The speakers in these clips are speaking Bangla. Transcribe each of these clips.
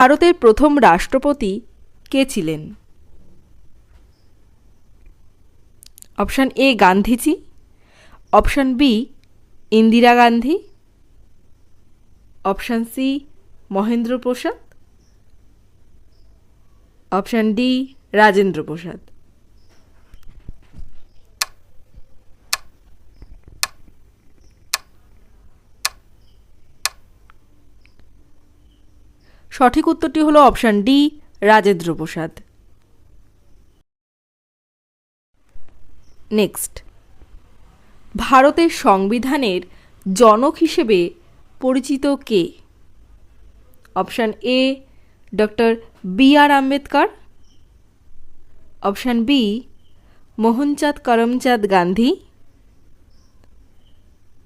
ভারতের প্রথম রাষ্ট্রপতি কে ছিলেন? Option A, Gandhiji. Option B, Indira Gandhi. Option C, Mahendra Prasad. Option D, Rajendra Prasad. সঠিক উত্তরটি হলো option D Rajendra Prasad next. ভারতের সংবিধানের জনক হিসেবে পরিচিত কে? Option A, doctor B R Ambedkar. Option B, Mohanchand Karamchand Gandhi.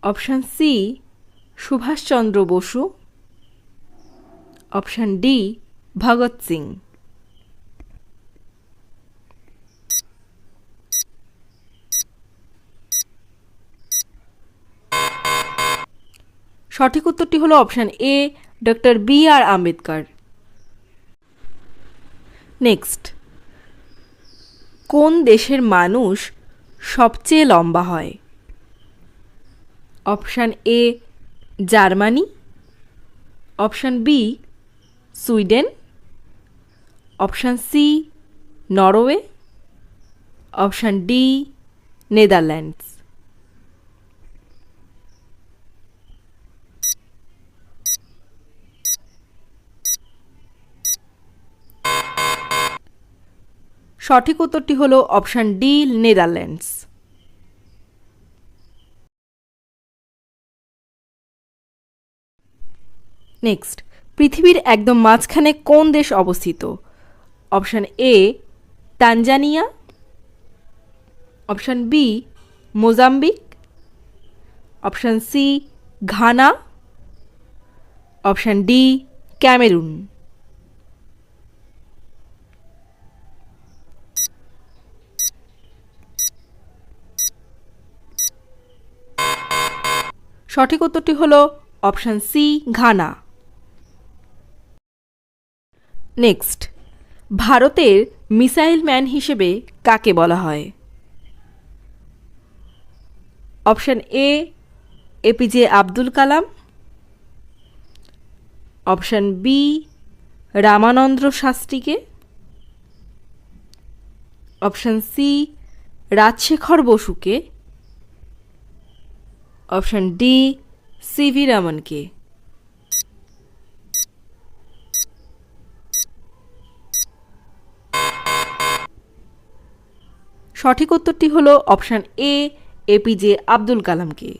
Option C, Subhashchandra Basu. Option D, Bhagat Singh. সঠিক উত্তরটি হলো option A, doctor B R Ambedkar. Next. কোন দেশের মানুষ সবচেয়ে লম্বা হয়? Option A, Germany. Option B Sweden option C Norway option D Netherlands. সঠিক উত্তরটি হলো অপশান ডি নেদারল্যান্ডস। নেক্সট পৃথিবীর একদম মাঝখানে কোন দেশ অবস্থিত? Option A, Tanzania. Option B, Mozambique. Option C, Ghana. Option D, Cameroon. সঠিক উত্তরটি হলো অপশান সি, ঘানা। নেক্সট ভারতের মিসাইল ম্যান হিসেবে কাকে বলা হয়? Option A A P J Abdul Kalam. Option B রামানন্দ্র শাস্ত্রীকে। অপশান সি রাজশেখর বসুকে। অপশান ডি সিভি রমনকে। সঠিক উত্তরটি হলো option A A P J Abdul কালামকে।